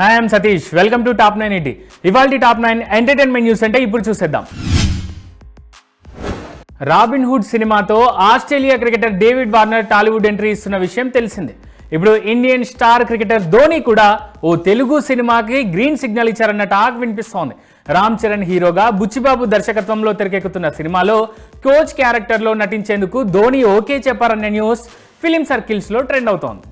Hi I'm Satish welcome to top nine eighty ఇవాళ top nine entertainment news అంటే ఇప్పుడు చూసేద్దాం. రాబిన్ హుడ్ సినిమాతో Australia cricketer David Warner Tollywood entry ఇస్తున్న విషయం తెలిసిందే. ఇప్పుడు ఇండియన్ స్టార్ క్రికెటర్ ధోని కూడా ఓ తెలుగు సినిమాకి గ్రీన్ సిగ్నల్ ఇచ్చారన్న టాక్ వినిపిస్తోంది. రామ్ చరణ్ హీరోగా బుచ్చిబాబు దర్శకత్వంలో తెరకెక్కుతున్న సినిమాలో కోచ్ క్యారెక్టర్లో నటించేందుకు ధోని ఓకే చెప్పారన్న న్యూస్ ఫిలిం సర్కిల్స్లో ట్రెండ్ అవుతోంది.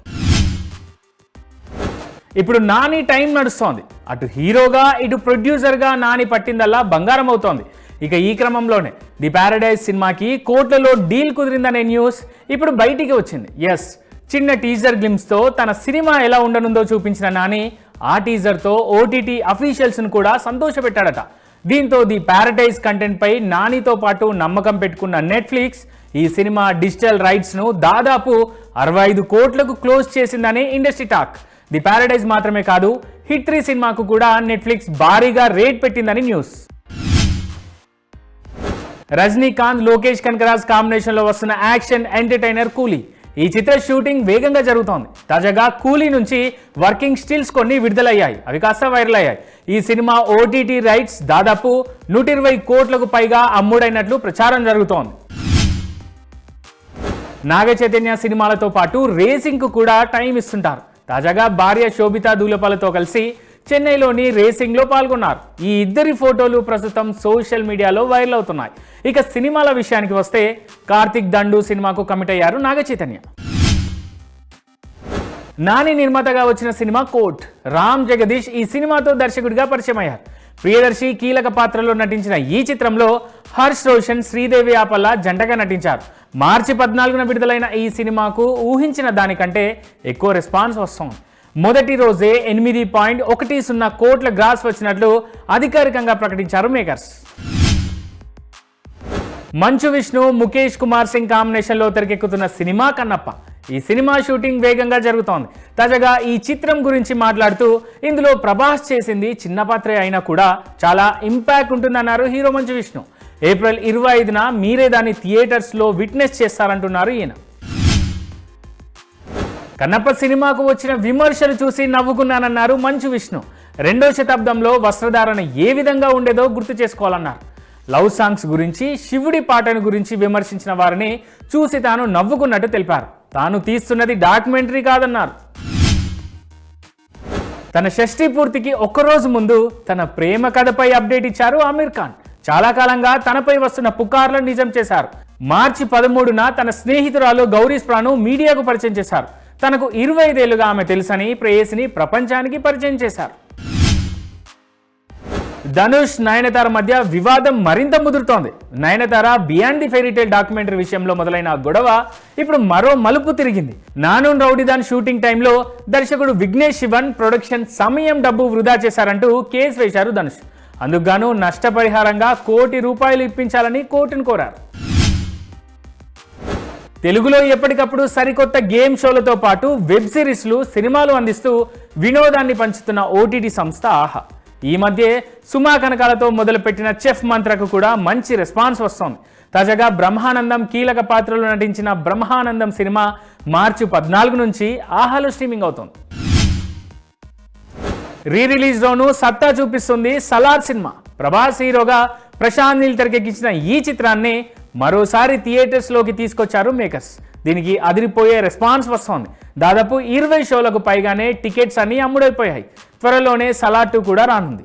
ఇప్పుడు నాని టైం నడుస్తోంది. అటు హీరోగా ఇటు ప్రొడ్యూసర్గా నాని పట్టిందల్లా బంగారం అవుతోంది. ఇక ఈ క్రమంలోనే ది ప్యారడైజ్ సినిమాకి కోట్లలో డీల్ కుదిరిందనే న్యూస్ ఇప్పుడు బయటికి వచ్చింది. ఎస్ చిన్న టీజర్ గ్లిమ్స్తో తన సినిమా ఎలా ఉండనుందో చూపించిన నాని ఆ టీజర్తో ఓటీటీ అఫీషియల్స్ను కూడా సంతోషపెట్టాడట. దీంతో ది ప్యారడైజ్ కంటెంట్పై నానితో పాటు నమ్మకం పెట్టుకున్న నెట్ఫ్లిక్స్ ఈ సినిమా డిజిటల్ రైట్స్ను దాదాపు అరవై ఐదు కోట్లకు క్లోజ్ చేసిందని ఇండస్ట్రీ టాక్. ది ప్యారడైజ్ మాత్రమే కాదు హిట్ త్రీ సినిమాకు కూడా నెట్ఫ్లిక్స్ భారీగా రేట్ పెట్టిందని న్యూస్. రజనీకాంత్ లోకేష్ కనకరాజ్ కాంబినేషన్లో వస్తున్న యాక్షన్ ఎంటర్టైనర్ కూలీ. ఈ చిత్ర షూటింగ్ వేగంగా జరుగుతోంది. తాజాగా కూలీ నుంచి వర్కింగ్ స్టిల్స్ కొన్ని విడుదలయ్యాయి. అవి కాస్త వైరల్ అయ్యాయి. ఈ సినిమా ఓటీటీ రైట్స్ దాదాపు నూట ఇరవై కోట్లకు పైగా అమ్ముడైనట్లు ప్రచారం జరుగుతోంది. నాగ చైతన్య సినిమాలతో పాటు రేసింగ్కు కూడా టైం ఇస్తుంటారు. తాజాగా భార్య శోభితా దూలపాలతో కలిసి చెన్నైలోని రేసింగ్లో పాల్గొన్నారు. ఈ ఇద్దరి ఫోటోలు ప్రస్తుతం సోషల్ మీడియాలో వైరల్ అవుతున్నాయి. ఇక సినిమాల విషయానికి వస్తే కార్తిక్ దండు సినిమాకు కమిట్ అయ్యారు నాగ చైతన్య నాని నిర్మాతగా వచ్చిన సినిమా కోట్. రామ్ జగదీష్ ఈ సినిమాతో దర్శకుడిగా పరిచయం అయ్యారు ప్రియదర్శి కీలక పాత్రలో నటించిన ఈ చిత్రంలో హర్ష్ రోషన్ శ్రీదేవి ఆపల్ల జంటగా నటించారు. మార్చి పద్నాలుగున విడుదలైన ఈ సినిమాకు ఊహించిన దానికంటే ఎక్కువ రెస్పాన్స్ వస్తుంది. మొదటి రోజే ఎనిమిది పాయింట్ ఒకటి సున్నా కోట్ల గ్రాస్ వచ్చినట్లు అధికారికంగా ప్రకటించారు మేకర్స్. మంచు విష్ణు ముఖేష్ కుమార్ సింగ్ కాంబినేషన్లో తెరకెక్కుతున్న సినిమా కన్నప్ప. ఈ సినిమా షూటింగ్ వేగంగా జరుగుతోంది. తాజాగా ఈ చిత్రం గురించి మాట్లాడుతూ ఇందులో ప్రభాస్ చేసింది చిన్న పాత్రే అయినా కూడా చాలా ఇంపాక్ట్ ఉంటుందన్నారు హీరో మంచు విష్ణు. ఏప్రిల్ ఇరవై ఐదున మీరే దాన్ని థియేటర్స్లో విట్నెస్ చేస్తారంటున్నారు ఈయన. కన్నప్ప సినిమాకు వచ్చిన విమర్శలు చూసి నవ్వుకున్నానన్నారు మంచు విష్ణు. రెండో శతాబ్దంలో వస్త్రధారణ ఏ విధంగా ఉండేదో గుర్తు చేసుకోవాలన్నారు. లవ్ సాంగ్స్ గురించి శివుడి పాటను గురించి విమర్శించిన వారిని చూసి తాను నవ్వుకున్నట్టు తెలిపారు. తాను తీస్తున్నది డాక్యుమెంటరీ కాదన్నారు. తన షష్ఠి పూర్తికి ఒక్కరోజు ముందు తన ప్రేమ కథపై అప్డేట్ ఇచ్చారు ఆమీర్ ఖాన్. చాలా కాలంగా తనపై వస్తున్న పుకార్లను నిజం చేశారు. మార్చి పదమూడున తన స్నేహితురాలు గౌరీ స్ప్రాను మీడియాకు పరిచయం చేశారు. తనకు ఇరవై ఐదేళ్ళుగా ఆమె తెలుసని ప్రేయసిని ప్రపంచానికి పరిచయం చేశారు. ధనుష్ నయనతార మధ్య వివాదం మరింత ముదురుతోంది. Nayanthara beyond the fairytale documentary విషయంలో మొదలైన గొడవ ఇప్పుడు మరో మలుపు తిరిగింది. నాను రౌడీదాన్ షూటింగ్ టైంలో దర్శకుడు విఘ్నేష్ శివన్ ప్రొడక్షన్ సమయం డబ్బు వృధా చేశారంటూ కేసు వేశారు ధనుష్. అందుకుగాను నష్టపరిహారంగా కోటి రూపాయలు ఇప్పించాలని కోర్టును కోరారు. తెలుగులో ఎప్పటికప్పుడు సరికొత్త గేమ్ షోలతో పాటు వెబ్ సిరీస్లు సినిమాలు అందిస్తూ వినోదాన్ని పంచుతున్న ఓటీటీ సంస్థ ఆహా. ఈ మధ్య సుమా కనకాలతో మొదలుపెట్టిన చెఫ్ మంత్రకు కూడా మంచి రెస్పాన్స్ వస్తోంది. తాజాగా బ్రహ్మానందం కీలక పాత్రలో నటించిన బ్రహ్మానందం సినిమా మార్చి పద్నాలుగు నుంచి ఆహాలో స్ట్రీమింగ్ అవుతోంది. రీ రిలీజ్లోనూ సత్తా చూపిస్తుంది సలార్ సినిమా. ప్రభాస్ హీరోగా ప్రశాంత్ నీల్ తెరకెక్కించిన ఈ చిత్రాన్ని మరోసారి థియేటర్స్లోకి తీసుకొచ్చారు మేకర్స్. దీనికి అదిరిపోయే రెస్పాన్స్ వస్తోంది. దాదాపు ఇరవై షోలకు పైగానే టికెట్స్ అన్ని అమ్ముడైపోయాయి. త్వరలోనే సలాటు కూడా రానుంది.